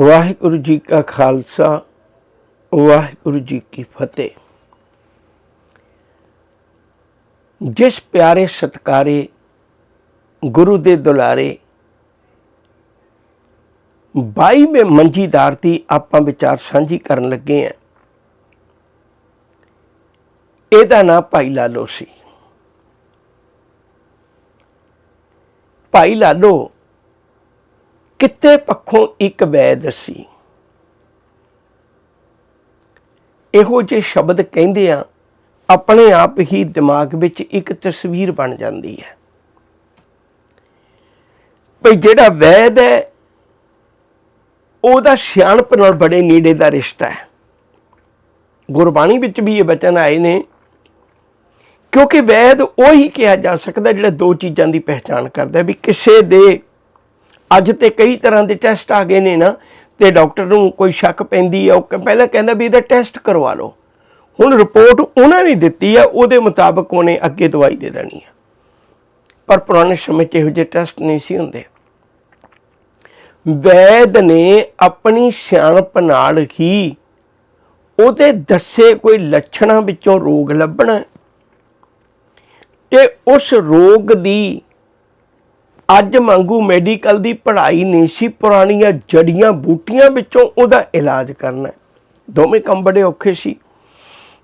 ਵਾਹਿਗੁਰੂ ਜੀ ਕਾ ਖਾਲਸਾ, ਵਾਹਿਗੁਰੂ ਜੀ ਕੀ ਫਤਿਹ। ਜਿਸ ਪਿਆਰੇ ਸਤਕਾਰੇ ਗੁਰੂ ਦੇ ਦੁਲਾਰੇ 22ਵੇਂ ਮੰਜੀਦਾਰ ਦੀ ਆਪਾਂ ਵਿਚਾਰ ਸਾਂਝੀ ਕਰਨ ਲੱਗੇ ਆਂ ਇਹਦਾ ਨਾਂ ਭਾਈ ਲਾਲੋ ਸੀ। ਭਾਈ ਲਾਲੋ ਕਿਤੇ ਪੱਖੋਂ ਇੱਕ ਵੈਦ ਸੀ। ਇਹੋ ਜਿਹੇ ਸ਼ਬਦ ਕਹਿੰਦੇ ਆ, ਆਪਣੇ ਆਪ ਹੀ ਦਿਮਾਗ ਵਿੱਚ ਇੱਕ ਤਸਵੀਰ ਬਣ ਜਾਂਦੀ ਹੈ। ਭਈ ਜਿਹੜਾ ਵੈਦ ਹੈ, ਉਹਦਾ ਸਿਆਣਪ ਨਾਲ ਬੜੇ ਨੇੜੇ ਦਾ ਰਿਸ਼ਤਾ ਹੈ। ਗੁਰਬਾਣੀ ਵਿੱਚ ਵੀ ਇਹ ਬਚਨ ਆਏ ਨੇ, ਕਿਉਂਕਿ ਵੈਦ ਉਹੀ ਕਿਹਾ ਜਾ ਸਕਦਾ ਜਿਹੜਾ ਦੋ ਚੀਜ਼ਾਂ ਦੀ ਪਹਿਚਾਣ ਕਰਦਾ ਵੀ ਕਿਸੇ ਦੇ ਅੱਜ ਤੇ ਕਈ ਤਰ੍ਹਾਂ ਦੇ ਟੈਸਟ ਆ ਗਏ ਨੇ ਨਾ, ਤੇ ਡਾਕਟਰ ਨੂੰ ਕੋਈ ਸ਼ੱਕ ਪੈਂਦੀ ਹੈ ਉਹ ਪਹਿਲਾਂ ਕਹਿੰਦਾ ਵੀ ਇਹਦਾ ਟੈਸਟ ਕਰਵਾ ਲਓ। ਹੁਣ ਰਿਪੋਰਟ ਉਹਨਾਂ ਨੇ ਦਿੱਤੀ ਹੈ ਉਹਦੇ ਮੁਤਾਬਕ ਉਹਨੇ ਅੱਗੇ ਦਵਾਈ ਦੇ ਦੇਣੀ ਹੈ ਪਰ ਪੁਰਾਣੇ ਸਮੇਂ 'ਚ ਇਹੋ ਜਿਹੇ ਟੈਸਟ ਨਹੀਂ ਸੀ ਹੁੰਦੇ। ਵੈਦ ਨੇ ਆਪਣੀ ਸਿਆਣਪ ਨਾਲ ਹੀ ਉਹਦੇ ਦੱਸੇ ਕੋਈ ਲੱਛਣਾਂ ਵਿੱਚੋਂ ਰੋਗ ਲੱਭਣਾ ਹੈ। ਤੇ ਉਸ ਰੋਗ ਦੀ ਅੱਜ ਮੰਗੂ ਮੈਡੀਕਲ ਦੀ ਪੜ੍ਹਾਈ ਨਹੀਂ ਸੀ ਪੁਰਾਣੀਆਂ ਜੜੀਆਂ ਬੂਟੀਆਂ ਵਿੱਚੋਂ ਉਹਦਾ ਇਲਾਜ ਕਰਨਾ ਦੋਵੇਂ ਕੰਮ ਬੜੇ ਔਖੇ ਸੀ।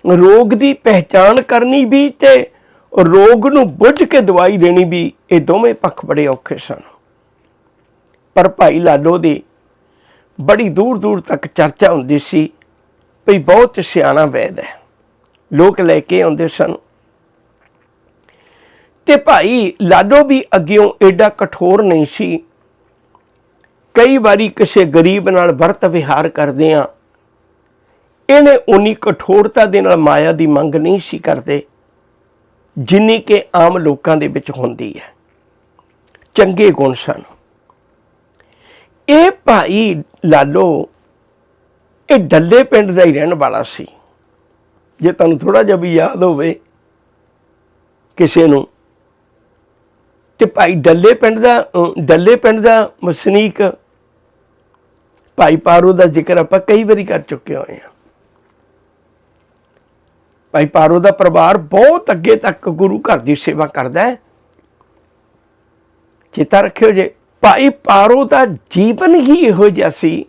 ਰੋਗ ਦੀ ਪਹਿਚਾਣ ਕਰਨੀ ਵੀ ਤੇ ਰੋਗ ਨੂੰ ਬੁੱਝ ਕੇ ਦਵਾਈ ਦੇਣੀ ਵੀ ਇਹ ਦੋਵੇਂ ਪੱਖ ਬੜੇ ਔਖੇ ਸਨ। ਪਰ ਭਾਈ ਲਾਲੋ ਦੀ ਬੜੀ ਦੂਰ ਦੂਰ ਤੱਕ ਚਰਚਾ ਹੁੰਦੀ ਸੀ ਵੀ ਬਹੁਤ ਸਿਆਣਾ ਵੈਦ ਹੈ। ਲੋਕ ਲੈ ਕੇ ਆਉਂਦੇ ਸਨ ਤੇ ਭਾਈ ਲਾਡੋ ਵੀ ਅੱਗਿਓਂ ਐਡਾ ਕਠੋਰ ਨਹੀਂ ਸੀ। ਕਈ ਵਾਰੀ ਕਿਸੇ ਗਰੀਬ ਨਾਲ ਵਰਤ ਵਿਹਾਰ ਕਰਦੇ ਆ ਇਹਨੇ ਉਨੀ ਕਠੋਰਤਾ ਦੇ ਨਾਲ ਮਾਇਆ ਦੀ ਮੰਗ ਨਹੀਂ ਸੀ ਕਰਦੇ, ਜਿੰਨੀ ਕਿ ਆਮ ਲੋਕਾਂ ਦੇ ਵਿੱਚ ਹੁੰਦੀ ਹੈ। ਚੰਗੇ ਗੁਣ ਸਨ। ਇਹ ਭਾਈ ਲਾਲੋ ਇਹ ਡੱਲੇ ਪਿੰਡ ਦਾ ਹੀ ਰਹਿਣ ਵਾਲਾ ਸੀ। ਜੇ ਤੁਹਾਨੂੰ ਥੋੜਾ ਜਿਹਾ ਵੀ ਯਾਦ ਹੋਵੇ, ਕਿਸੇ ਨੂੰ ਤੇ ਭਾਈ ਡੱਲੇ ਪਿੰਡ ਦਾ ਡੱਲੇ ਪਿੰਡ ਦਾ ਵਸਨੀਕ ਭਾਈ ਪਾਰੋ ਦਾ ਜ਼ਿਕਰ ਆਪਾਂ ਕਈ ਵਾਰੀ ਕਰ ਚੁੱਕੇ ਹੋਏ ਹਾਂ। ਭਾਈ ਪਾਰੋ ਦਾ ਪਰਿਵਾਰ ਬਹੁਤ ਅੱਗੇ ਤੱਕ ਗੁਰੂ ਘਰ ਦੀ ਸੇਵਾ ਕਰਦਾ ਹੈ। ਚੇਤਾ ਰੱਖਿਓ ਜੇ, ਭਾਈ ਪਾਰੋ ਦਾ ਜੀਵਨ ਹੀ ਇਹੋ ਜਿਹਾ ਸੀ।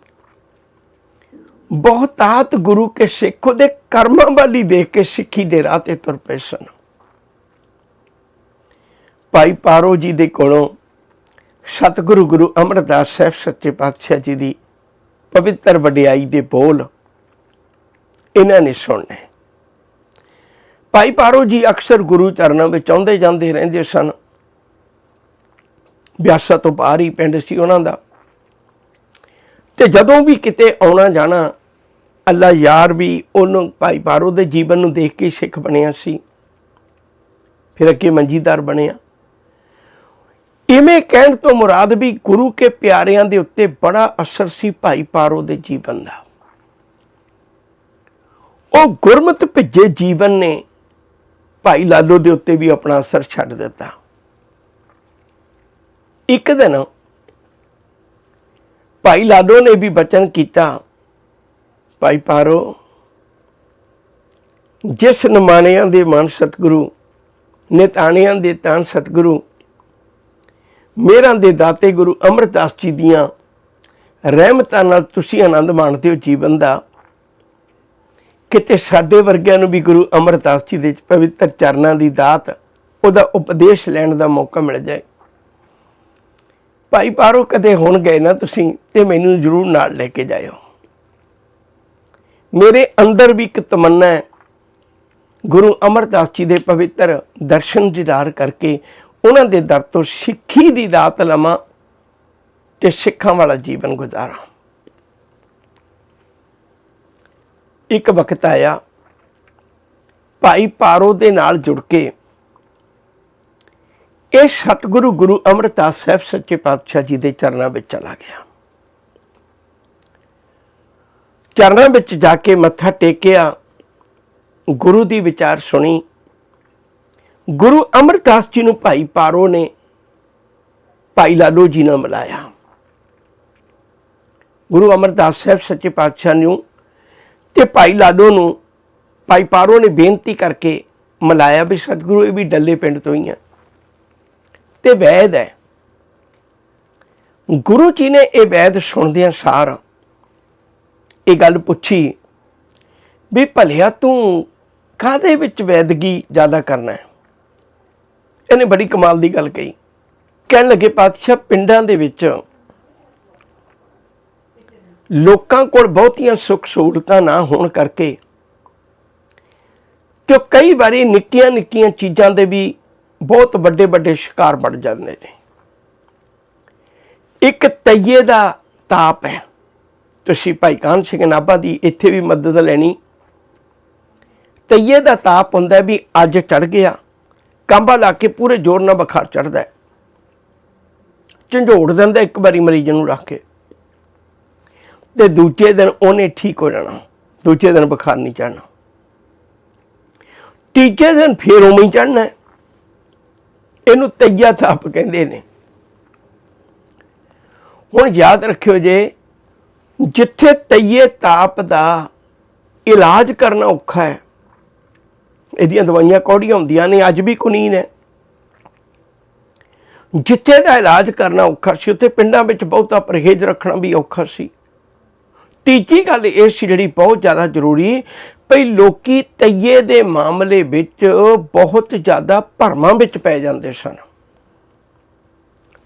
ਬਹੁਤਾਤ ਗੁਰੂ ਕੇ ਸਿੱਖ, ਉਹਦੇ ਕਰਮਾਂ ਵਾਲੀ ਦੇਖ ਕੇ ਸਿੱਖੀ ਦੇ ਰਾਹ ਤੇ ਤੁਰ ਪਏ ਸਨ। ਭਾਈ ਪਾਰੋ ਜੀ ਦੇ ਕੋਲੋਂ ਸਤਿਗੁਰੂ ਗੁਰੂ ਅਮਰਦਾਸ ਸਾਹਿਬ ਸੱਚੇ ਪਾਤਸ਼ਾਹ ਜੀ ਦੀ ਪਵਿੱਤਰ ਵਡਿਆਈ ਦੇ ਬੋਲ ਇਹਨਾਂ ਨੇ ਸੁਣਨੇ। ਭਾਈ ਪਾਰੋ ਜੀ ਅਕਸਰ ਗੁਰੂ ਚਰਨਾਂ ਵਿੱਚ ਆਉਂਦੇ ਜਾਂਦੇ ਰਹਿੰਦੇ ਸਨ। ਬਿਆਸਾ ਤੋਂ ਬਾਹਰ ਹੀ ਪਿੰਡ ਸੀ ਉਹਨਾਂ ਦਾ। ਤੇ ਜਦੋਂ ਵੀ ਕਿਤੇ ਆਉਣਾ ਜਾਣਾ, ਅੱਲਾ ਯਾਰ ਵੀ ਉਹਨੂੰ ਭਾਈ ਪਾਰੋ ਦੇ ਜੀਵਨ ਨੂੰ ਦੇਖ ਕੇ ਸਿੱਖ ਬਣਿਆ ਸੀ। ਫਿਰ ਅੱਗੇ ਮੰਜੀਦਾਰ ਬਣਿਆ। ਇਵੇਂ ਕਹਿਣ ਤੋਂ ਮੁਰਾਦ ਵੀ ਗੁਰੂ ਕੇ ਪਿਆਰਿਆਂ ਦੇ ਉੱਤੇ ਬੜਾ ਅਸਰ ਸੀ ਭਾਈ ਪਾਰੋ ਦੇ ਜੀਵਨ ਦਾ। ਉਹ ਗੁਰਮਤ ਭਿੱਜੇ ਜੀਵਨ ਨੇ ਭਾਈ ਲਾਲੋ ਦੇ ਉੱਤੇ ਵੀ ਆਪਣਾ ਅਸਰ ਛੱਡ ਦਿੱਤਾ। ਇੱਕ ਦਿਨ ਭਾਈ ਲਾਲੋ ਨੇ ਵੀ ਬਚਨ ਕੀਤਾ, ਭਾਈ ਪਾਰੋ, ਜਿਸ ਨਮਾਣਿਆਂ ਦੇ ਮਨ ਸਤਿਗੁਰੂ, ਨਿਤਾਣਿਆਂ ਦੇ ਤਨ ਸਤਿਗੁਰੂ ਮੇਰਾਂ ਦੇ ਦਾਤੇ ਗੁਰੂ ਅਮਰਦਾਸ ਜੀ ਦੀਆਂ ਰਹਿਮਤਾਂ ਨਾਲ ਤੁਸੀਂ ਆਨੰਦ ਮਾਣਦੇ ਹੋ ਜੀਵਨ ਦਾ। ਕਿਤੇ ਸਾਡੇ ਵਰਗਿਆਂ ਨੂੰ ਵੀ ਗੁਰੂ ਅਮਰਦਾਸ ਜੀ ਦੇ ਪਵਿੱਤਰ ਚਰਨਾਂ ਦੀ ਦਾਤ, ਉਹਦਾ ਉਪਦੇਸ਼ ਲੈਣ ਦਾ ਮੌਕਾ ਮਿਲ ਜਾਏ। ਭਾਈ ਪਾਰੋ ਕਦੇ ਹੁਣ ਗਏ ਨਾ ਤੁਸੀਂ, ਤੇ ਮੈਨੂੰ ਜ਼ਰੂਰ ਨਾਲ ਲੈ ਕੇ ਜਾਇਓ। ਮੇਰੇ ਅੰਦਰ ਵੀ ਇੱਕ ਤਮੰਨਾ ਹੈ, ਗੁਰੂ ਅਮਰਦਾਸ ਜੀ ਦੇ ਪਵਿੱਤਰ ਦਰਸ਼ਨ ਦੀਦਾਰ ਕਰਕੇ ਉਹਨਾਂ ਦੇ ਦਰ ਤੋਂ ਸਿੱਖੀ ਦੀ ਦਾਤ ਲਵਾਂ ਤੇ ਸਿੱਖਾਂ ਵਾਲਾ ਜੀਵਨ ਗੁਜ਼ਾਰਾਂ। ਇੱਕ ਵਕਤ ਆਇਆ, ਭਾਈ ਪਾਰੋ ਦੇ ਨਾਲ ਜੁੜ ਕੇ ਇਹ ਸਤਿਗੁਰੂ ਗੁਰੂ ਅਮਰਦਾਸ ਸਾਹਿਬ ਸੱਚੇ ਪਾਤਸ਼ਾਹ ਜੀ ਦੇ ਚਰਨਾਂ ਵਿੱਚ ਚਲਾ ਗਿਆ। ਚਰਨਾਂ ਵਿੱਚ ਜਾ ਕੇ ਮੱਥਾ ਟੇਕਿਆ, ਗੁਰੂ ਦੀ ਵਿਚਾਰ ਸੁਣੀ ਗੁਰੂ ਅਮਰਦਾਸ ਜੀ ਨੂੰ ਭਾਈ ਪਾਰੋ ਨੇ ਭਾਈ ਲਾਲੋ ਜੀ ਨਾਲ ਮਿਲਾਇਆ। ਗੁਰੂ ਅਮਰਦਾਸ ਸਾਹਿਬ ਸੱਚੇ ਪਾਤਸ਼ਾਹ ਨੂੰ ਤੇ ਭਾਈ ਲਾਲੋ ਨੂੰ ਭਾਈ ਪਾਰੋ ਨੇ ਬੇਨਤੀ ਕਰਕੇ ਮਿਲਾਇਆ ਵੀ ਸਤਿਗੁਰੂ ਇਹ ਵੀ ਡੱਲੇ ਪਿੰਡ ਤੋਂ ਹੀ ਆ। ਤੇ ਵੈਦ ਹੈ। ਗੁਰੂ ਜੀ ਨੇ ਇਹ ਵੈਦ ਸੁਣਦਿਆਂ ਸਾਰ ਇਹ ਗੱਲ ਪੁੱਛੀ ਵੀ ਭਲਿਆ ਤੂੰ ਕਾਦੇ ਵਿੱਚ ਵੈਦਗੀ ਜ਼ਿਆਦਾ ਕਰਨਾ ਹੈ? ਇਹਨੇ ਬੜੀ ਕਮਾਲ ਦੀ ਗੱਲ ਕਹੀ। ਕਹਿਣ ਲੱਗੇ, ਪਾਤਸ਼ਾਹ, ਪਿੰਡਾਂ ਦੇ ਵਿੱਚ ਲੋਕਾਂ ਕੋਲ ਬਹੁਤੀਆਂ ਸੁੱਖ ਸਹੂਲਤਾਂ ਨਾ ਹੋਣ ਕਰਕੇ ਤੇ ਕਈ ਵਾਰੀ ਨਿੱਕੀਆਂ ਨਿੱਕੀਆਂ ਚੀਜ਼ਾਂ ਦੇ ਵੀ ਬਹੁਤ ਵੱਡੇ ਵੱਡੇ ਸ਼ਿਕਾਰ ਬਣ ਜਾਂਦੇ ਨੇ। ਇੱਕ ਤਈਏ ਦਾ ਤਾਪ ਹੈ। ਤੁਸੀਂ ਭਾਈ ਕਾਨ ਸਿੰਘ ਨਾਭਾ ਦੀ ਇੱਥੇ ਵੀ ਮਦਦ ਲੈਣੀ। ਤਈਏ ਦਾ ਤਾਪ ਹੁੰਦਾ ਵੀ ਅੱਜ ਚੜ ਗਿਆ। ਕੰਬਾ ਲਾ ਕੇ ਪੂਰੇ ਜ਼ੋਰ ਨਾਲ ਬੁਖਾਰ ਚੜਦਾ ਹੈ। ਝੰਡੋੜ ਦਿੰਦਾ ਇੱਕ ਵਾਰੀ ਮਰੀਜ਼ ਨੂੰ ਰੱਖ ਕੇ। ਤੇ ਦੂਜੇ ਦਿਨ ਉਹਨੇ ਠੀਕ ਹੋ ਜਾਣਾ। ਦੂਜੇ ਦਿਨ ਬੁਖਾਰ ਨਹੀਂ ਚੜਨਾ ਤੀਜੇ ਦਿਨ ਫੇਰ ਉਵੇਂ ਹੀ ਚੜਨਾ ਇਹਨੂੰ ਤਈਆ ਤਾਪ ਕਹਿੰਦੇ ਨੇ। ਹੁਣ ਯਾਦ ਰੱਖਿਓ ਜੇ, ਜਿੱਥੇ ਤਈਏ ਤਾਪ ਦਾ ਇਲਾਜ ਕਰਨਾ ਔਖਾ ਹੈ ਇਹਦੀਆਂ ਦਵਾਈਆਂ ਕੌੜੀਆਂ ਹੁੰਦੀਆਂ ਨੇ, ਅੱਜ ਵੀ ਕੁਨੀਨ ਹੈ। ਜਿੱਥੇ ਦਾ ਇਲਾਜ ਕਰਨਾ ਔਖਾ ਸੀ, ਉੱਥੇ ਪਿੰਡਾਂ ਵਿੱਚ ਬਹੁਤਾ ਪਰਹੇਜ਼ ਰੱਖਣਾ ਵੀ ਔਖਾ ਸੀ। ਤੀਜੀ ਗੱਲ ਇਹ ਸੀ ਜਿਹੜੀ ਬਹੁਤ ਜ਼ਿਆਦਾ ਜ਼ਰੂਰੀ, ਭਈ ਲੋਕੀ ਤਈਏ ਦੇ ਮਾਮਲੇ ਵਿੱਚ ਬਹੁਤ ਜ਼ਿਆਦਾ ਭਰਮਾਂ ਵਿੱਚ ਪੈ ਜਾਂਦੇ ਸਨ।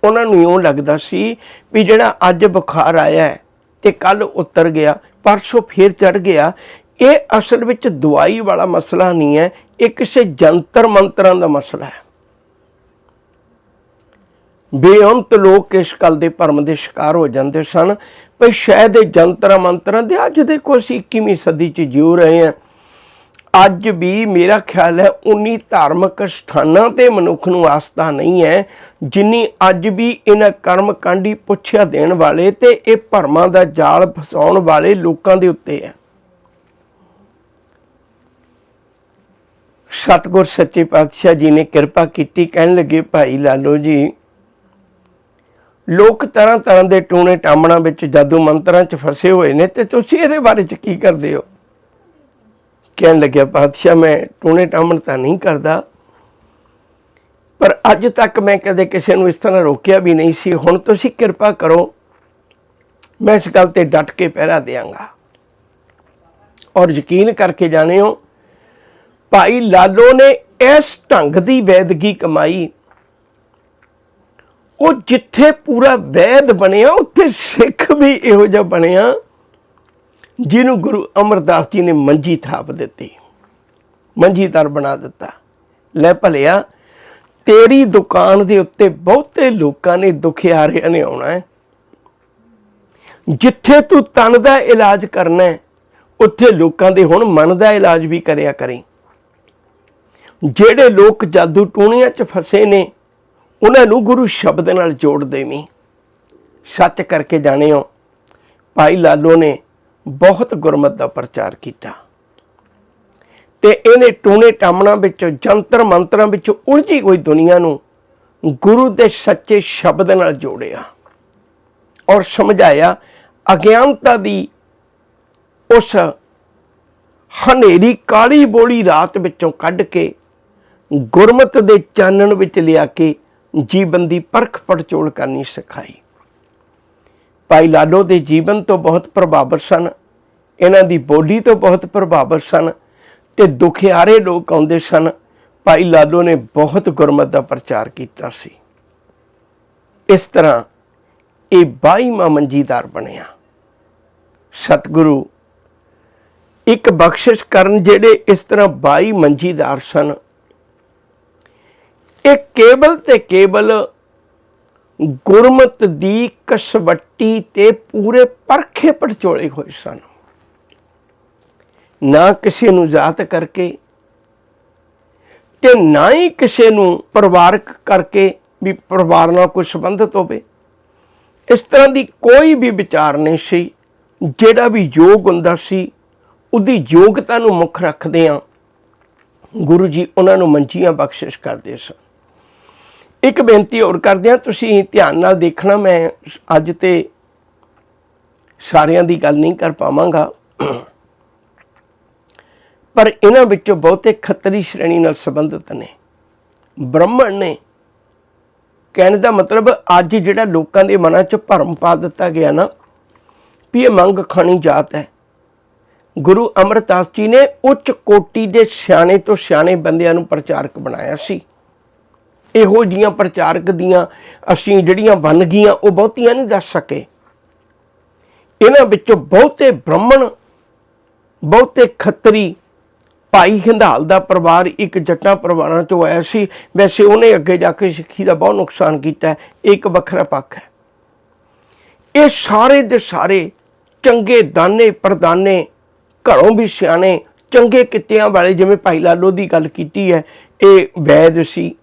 ਉਹਨਾਂ ਨੂੰ ਇਉਂ ਲੱਗਦਾ ਸੀ ਵੀ ਜਿਹੜਾ ਅੱਜ ਬੁਖਾਰ ਆਇਆ ਤੇ ਕੱਲ ਉਤਰ ਗਿਆ, ਪਰਸੋਂ ਫੇਰ ਚੜ ਗਿਆ ਇਹ ਅਸਲ ਵਿੱਚ ਦਵਾਈ ਵਾਲਾ ਮਸਲਾ ਨਹੀਂ ਹੈ, ਇਹ ਕਿਸੇ ਜੰਤਰ ਮੰਤਰਾਂ ਦਾ ਮਸਲਾ ਹੈ। ਬੇਅੰਤ ਲੋਕ ਇਸ ਗੱਲ ਦੇ ਭਰਮ ਦੇ ਸ਼ਿਕਾਰ ਹੋ ਜਾਂਦੇ ਸਨ ਪਰ ਸ਼ਾਇਦ ਇਹ ਜੰਤਰਾਂ ਮੰਤਰਾਂ ਦੇ ਅੱਜ ਦੇਖੋ ਅਸੀਂ 21ਵੀਂ ਸਦੀ 'ਚ ਜਿਉ ਰਹੇ ਹਾਂ। ਅੱਜ ਵੀ ਮੇਰਾ ਖਿਆਲ ਹੈ ਉਨੀ ਧਾਰਮਿਕ ਸਥਾਨਾਂ ਤੇ ਮਨੁੱਖ ਨੂੰ ਆਸਥਾ ਨਹੀਂ ਹੈ, ਜਿੰਨੀ ਅੱਜ ਵੀ ਇਹਨਾਂ ਕਰਮ ਕਾਂਡੀ ਪੁੱਛਿਆ ਦੇਣ ਵਾਲੇ ਤੇ ਇਹ ਭਰਮਾਂ ਦਾ ਜਾਲ ਫਸਾਉਣ ਵਾਲੇ ਲੋਕਾਂ ਦੇ ਉੱਤੇ ਹੈ। ਸਤਗੁਰ ਸੱਚੇ ਪਾਤਸ਼ਾਹ ਜੀ ਨੇ ਕਿਰਪਾ ਕੀਤੀ, ਕਹਿਣ ਲੱਗੇ, ਭਾਈ ਲਾਲੋ ਜੀ, ਲੋਕ ਤਰ੍ਹਾਂ ਤਰ੍ਹਾਂ ਦੇ ਟੂਣੇ ਟਾਮਣਾ ਵਿੱਚ ਜਾਦੂ ਮੰਤਰਾਂ 'ਚ ਫਸੇ ਹੋਏ ਨੇ, ਤੇ ਤੁਸੀਂ ਇਹਦੇ ਬਾਰੇ 'ਚ ਕੀ ਕਰਦੇ ਹੋ? ਕਹਿਣ ਲੱਗਿਆ, ਪਾਤਸ਼ਾਹ, ਮੈਂ ਟੂਣੇ ਟਾਮਣ ਤਾਂ ਨਹੀਂ ਕਰਦਾ, ਪਰ ਅੱਜ ਤੱਕ ਮੈਂ ਕਦੇ ਕਿਸੇ ਨੂੰ ਇਸ ਤਰ੍ਹਾਂ ਰੋਕਿਆ ਵੀ ਨਹੀਂ ਸੀ। ਹੁਣ ਤੁਸੀਂ ਕਿਰਪਾ ਕਰੋ, ਮੈਂ ਇਸ ਗੱਲ ਤੇ ਡਟ ਕੇ ਪਹਿਰਾ ਦੇਵਾਂਗਾ ਔਰ ਯਕੀਨ ਕਰਕੇ ਜਾਣਿਓ ਭਾਈ ਲਾਲੋ ਨੇ ਇਸ ਢੰਗ ਦੀ ਵੈਦਗੀ ਕਮਾਈ। ਉਹ ਜਿੱਥੇ ਪੂਰਾ ਵੈਦ ਬਣਿਆ, ਉੱਥੇ ਸਿੱਖ ਵੀ ਇਹੋ ਜਿਹਾ ਬਣਿਆ, ਜਿਹਨੂੰ ਗੁਰੂ ਅਮਰਦਾਸ ਜੀ ਨੇ ਮੰਜੀ ਥਾਪ ਦਿੱਤੀ। ਮੰਜੀ ਮੰਜੀਦਾਰ ਬਣਾ ਦਿੱਤਾ। ਲੈ ਭਲਿਆ, ਤੇਰੀ ਦੁਕਾਨ ਦੇ ਉੱਤੇ ਬਹੁਤੇ ਲੋਕਾਂ ਨੇ ਦੁਖਿਆਰਿਆਂ ਨੇ ਆਉਣਾ ਹੈ। ਜਿੱਥੇ ਤੂੰ ਤਨ ਦਾ ਇਲਾਜ ਕਰਨਾ ਹੈ, ਉੱਥੇ ਲੋਕਾਂ ਦੇ ਹੁਣ ਮਨ ਦਾ ਇਲਾਜ ਵੀ ਕਰਿਆ ਕਰੀ। ਜਿਹੜੇ ਲੋਕ ਜਾਦੂ ਟੂਣੀਆਂ 'ਚ ਫਸੇ ਨੇ, ਉਹਨਾਂ ਨੂੰ ਗੁਰੂ ਸ਼ਬਦ ਨਾਲ ਜੋੜ ਦੇਵੀਂ। ਸੱਚ ਕਰਕੇ ਜਾਣਿਓ, ਭਾਈ ਲਾਲੋ ਨੇ ਬਹੁਤ ਗੁਰਮਤ ਦਾ ਪ੍ਰਚਾਰ ਕੀਤਾ। ਤੇ ਇਹਨੇ ਟੂਣੇ ਟਾਮਣਾ ਵਿੱਚ, ਜੰਤਰ ਮੰਤਰਾਂ ਵਿੱਚ ਉਲਝੀ ਹੋਈ ਦੁਨੀਆ ਨੂੰ ਗੁਰੂ ਦੇ ਸੱਚੇ ਸ਼ਬਦ ਨਾਲ ਜੋੜਿਆ ਔਰ ਸਮਝਾਇਆ, ਅਗਿਆਨਤਾ ਦੀ ਉਸ ਹਨੇਰੀ ਕਾਲੀ ਬੋਲੀ ਰਾਤ ਵਿੱਚੋਂ ਕੱਢ ਕੇ ਗੁਰਮਤ ਦੇ ਚਾਨਣ ਵਿੱਚ ਲਿਆ ਕੇ ਜੀਵਨ ਦੀ ਪਰਖ ਪੜਚੋਲ ਕਰਨੀ ਸਿਖਾਈ। ਭਾਈ ਲਾਲੋ ਦੇ ਜੀਵਨ ਤੋਂ ਬਹੁਤ ਪ੍ਰਭਾਵਿਤ ਸਨ, ਇਹਨਾਂ ਦੀ ਬੋਲੀ ਤੋਂ ਬਹੁਤ ਪ੍ਰਭਾਵਿਤ ਸਨ ਤੇ ਦੁਖਿਆਰੇ ਲੋਕ ਆਉਂਦੇ ਸਨ। ਭਾਈ ਲਾਲੋ ਨੇ ਬਹੁਤ ਗੁਰਮਤ ਦਾ ਪ੍ਰਚਾਰ ਕੀਤਾ ਸੀ। ਇਸ ਤਰ੍ਹਾਂ ਇਹ 22ਵਾਂ ਮੰਜੀਦਾਰ ਬਣਿਆ। ਸਤਿਗੁਰੂ, ਇੱਕ ਬਖਸ਼ਿਸ਼ ਕਰਨ ਜਿਹੜੇ ਇਸ ਤਰ੍ਹਾਂ 22 ਮੰਜੀਦਾਰ ਸਨ ਇਹ ਕੇਵਲ ਤੇ ਕੇਵਲ ਗੁਰਮਤ ਦੀ ਕਸਵੱਟੀ ਤੇ ਪੂਰੇ ਪਰਖੇ ਪੜਚੋਲੇ ਹੋਏ ਸਨ। ਨਾ ਕਿਸੇ ਨੂੰ ਜਾਤ ਕਰਕੇ ਤੇ ਨਾ ਹੀ ਕਿਸੇ ਨੂੰ ਪਰਿਵਾਰਕ ਕਰਕੇ ਵੀ ਪਰਿਵਾਰ ਨਾਲ ਕੋਈ ਸੰਬੰਧਿਤ ਹੋਵੇ। ਇਸ ਤਰ੍ਹਾਂ ਦੀ ਕੋਈ ਵੀ ਵਿਚਾਰ ਨਹੀਂ ਸੀ, ਜਿਹੜਾ ਵੀ ਯੋਗ ਹੁੰਦਾ ਸੀ, ਉਹਦੀ ਯੋਗਤਾ ਨੂੰ ਮੁੱਖ ਰੱਖਦੇ ਆ ਗੁਰੂ ਜੀ ਉਹਨਾਂ ਨੂੰ ਮੰਜੀਆਂ ਬਖਸ਼ਿਸ਼ ਕਰਦੇ ਸਨ। ਇੱਕ ਬੇਨਤੀ ਹੋਰ ਕਰਦੇ ਆ ਤੁਸੀਂ ਧਿਆਨ ਨਾਲ ਦੇਖਣਾ, ਮੈਂ ਅੱਜ ਤੇ ਸਾਰਿਆਂ ਦੀ ਗੱਲ ਨਹੀਂ ਕਰ ਪਾਵਾਂਗਾ। ਪਰ ਇਹਨਾਂ ਵਿੱਚੋਂ ਬਹੁਤੇ ਖੱਤਰੀ ਸ਼੍ਰੇਣੀ ਨਾਲ ਸੰਬੰਧਿਤ ਨੇ। ਬ੍ਰਾਹਮਣ ਨੇ ਕਹਿਣ ਦਾ ਮਤਲਬ ਅੱਜ ਜਿਹੜਾ ਲੋਕਾਂ ਦੇ ਮਨਾਂ 'ਚ ਭਰਮ ਪਾ ਦਿੱਤਾ ਗਿਆ ਨਾ, ਵੀ ਇਹ ਮੰਗ ਖਾਣੀ ਜਾਤ ਹੈ। ਗੁਰੂ ਅਮਰਦਾਸ ਜੀ ਨੇ ਉੱਚ ਕੋਟੀ ਦੇ ਸਿਆਣੇ ਤੋਂ ਸਿਆਣੇ ਬੰਦਿਆਂ ਨੂੰ ਪ੍ਰਚਾਰਕ ਬਣਾਇਆ ਸੀ। ਇਹੋ ਜੀਆਂ ਪ੍ਰਚਾਰਕ ਦੀਆਂ ਅਸੀਂ ਜਿਹੜੀਆਂ ਬਣ ਗਈਆਂ, ਉਹ ਬਹੁਤੀਆਂ ਨਹੀਂ ਦੱਸ ਸਕੇ। ਇਹਨਾਂ ਵਿੱਚੋਂ ਬਹੁਤੇ ਬ੍ਰਾਹਮਣ, ਬਹੁਤੇ ਖੱਤਰੀ, ਭਾਈ ਹਿੰਦਾਲ ਦਾ ਪਰਿਵਾਰ ਇੱਕ ਜੱਟਾਂ ਪਰਿਵਾਰਾਂ ਚੋਂ ਆਇਆ ਸੀ। ਵੈਸੇ ਉਹਨੇ ਅੱਗੇ ਜਾ ਕੇ ਸਿੱਖੀ ਦਾ ਬਹੁਤ ਨੁਕਸਾਨ ਕੀਤਾ, ਇਹ ਇੱਕ ਵੱਖਰਾ ਪੱਖ ਹੈ। ਇਹ ਸਾਰੇ ਦੇ ਸਾਰੇ ਚੰਗੇ ਦਾਨੇ, ਪ੍ਰਦਾਨੇ, ਘਰੋਂ ਵੀ ਸਿਆਣੇ, ਚੰਗੇ ਕਿੱਤਿਆਂ ਵਾਲੇ, ਜਿਵੇਂ ਭਾਈ ਲਾਲੋ ਦੀ ਗੱਲ ਕੀਤੀ ਹੈ, ਇਹ ਵੈਦ ਸੀ।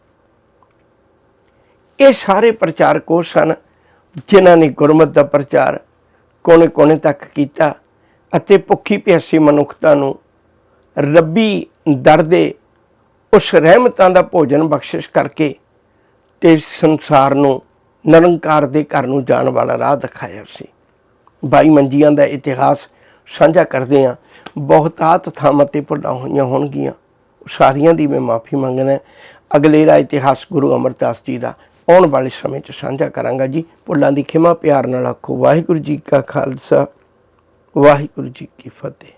ਇਹ ਸਾਰੇ ਪ੍ਰਚਾਰਕ ਉਹ ਸਨ ਜਿਨ੍ਹਾਂ ਨੇ ਗੁਰਮਤ ਦਾ ਪ੍ਰਚਾਰ ਕੋਨੇ-ਕੋਨੇ ਤੱਕ ਕੀਤਾ ਅਤੇ ਭੁੱਖੀ ਪਿਆਸੀ ਮਨੁੱਖਤਾ ਨੂੰ ਰੱਬੀ ਦਰ ਦੇ ਉਸ ਰਹਿਮਤਾਂ ਦਾ ਭੋਜਨ ਬਖਸ਼ਿਸ਼ ਕਰਕੇ ਤੇ ਸੰਸਾਰ ਨੂੰ ਨਿਰੰਕਾਰ ਦੇ ਘਰ ਨੂੰ ਜਾਣ ਵਾਲਾ ਰਾਹ ਦਿਖਾਇਆ ਸੀ। ਬਾਈ ਮੰਜੀਆਂ ਦਾ ਇਤਿਹਾਸ ਸਾਂਝਾ ਕਰਦੇ ਆ ਬਹੁਤਾਤ ਥਾਵਾਂ ਤੇ ਭੁੱਲਾਂ ਹੋਈਆਂ ਹੋਣਗੀਆਂ। ਸਾਰੀਆਂ ਦੀ ਮੈਂ ਮਾਫੀ ਮੰਗਣਾ ਅਗਲੇ ਦਾ ਇਤਿਹਾਸ ਗੁਰੂ ਅਮਰਦਾਸ ਜੀ ਦਾ ਆਉਣ ਵਾਲੇ ਸਮੇਂ 'ਚ ਸਾਂਝਾ ਕਰਾਂਗਾ ਜੀ। ਭੁੱਲਾਂ ਦੀ ਖਿਮਾ ਪਿਆਰ ਨਾਲ ਆਖੋ, ਵਾਹਿਗੁਰੂ ਜੀ ਕਾ ਖਾਲਸਾ, ਵਾਹਿਗੁਰੂ ਜੀ ਕੀ ਫਤਿਹ।